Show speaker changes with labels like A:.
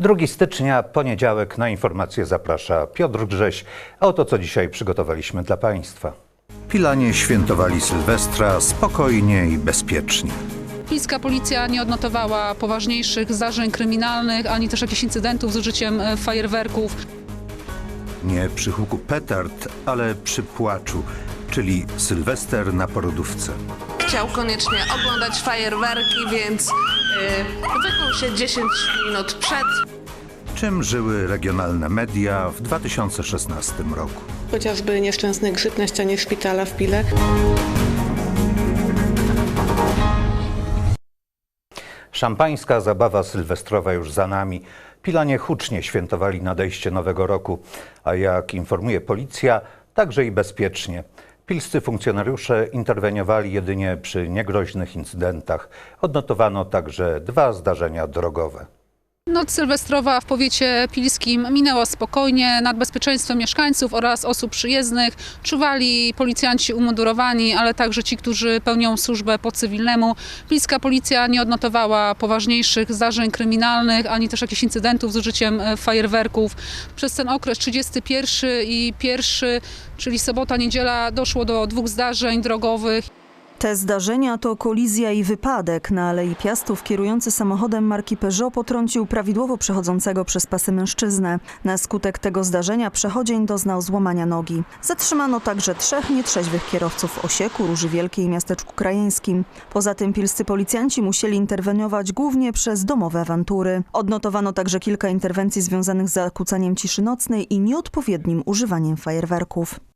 A: 2 stycznia, poniedziałek, na informacje zaprasza Piotr Grześ. A oto co dzisiaj przygotowaliśmy dla Państwa. Pilanie świętowali Sylwestra spokojnie i bezpiecznie.
B: Pilska policja nie odnotowała poważniejszych zdarzeń kryminalnych, ani też jakichś incydentów z użyciem e, fajerwerków.
A: Nie przy huku petard, ale przy płaczu, czyli Sylwester na porodówce.
C: Chciał koniecznie oglądać fajerwerki, więc yy, wykuł się 10 minut przed.
A: Czym żyły regionalne media w 2016 roku?
D: Chociażby nieszczęsny grzyb na ścianie szpitala w Pile.
A: Szampańska zabawa sylwestrowa już za nami. Pilanie hucznie świętowali nadejście nowego roku, a jak informuje policja, także i bezpiecznie. Pilscy funkcjonariusze interweniowali jedynie przy niegroźnych incydentach. Odnotowano także dwa zdarzenia drogowe.
B: Noc sylwestrowa w powiecie pilskim minęła spokojnie. Nad bezpieczeństwem mieszkańców oraz osób przyjezdnych czuwali policjanci umundurowani, ale także ci, którzy pełnią służbę po cywilnemu. Pilska policja nie odnotowała poważniejszych zdarzeń kryminalnych, ani też jakichś incydentów z użyciem e, fajerwerków. Przez ten okres 31 i 1, czyli sobota, niedziela, doszło do dwóch zdarzeń drogowych.
E: Te zdarzenia to kolizja i wypadek. Na Alei Piastów kierujący samochodem marki Peugeot potrącił prawidłowo przechodzącego przez pasy mężczyznę. Na skutek tego zdarzenia przechodzień doznał złamania nogi. Zatrzymano także trzech nietrzeźwych kierowców w Osieku, Róży Wielkiej i miasteczku krajeńskim. Poza tym pilscy policjanci musieli interweniować głównie przez domowe awantury. Odnotowano także kilka interwencji związanych z zakłócaniem ciszy nocnej i nieodpowiednim używaniem fajerwerków.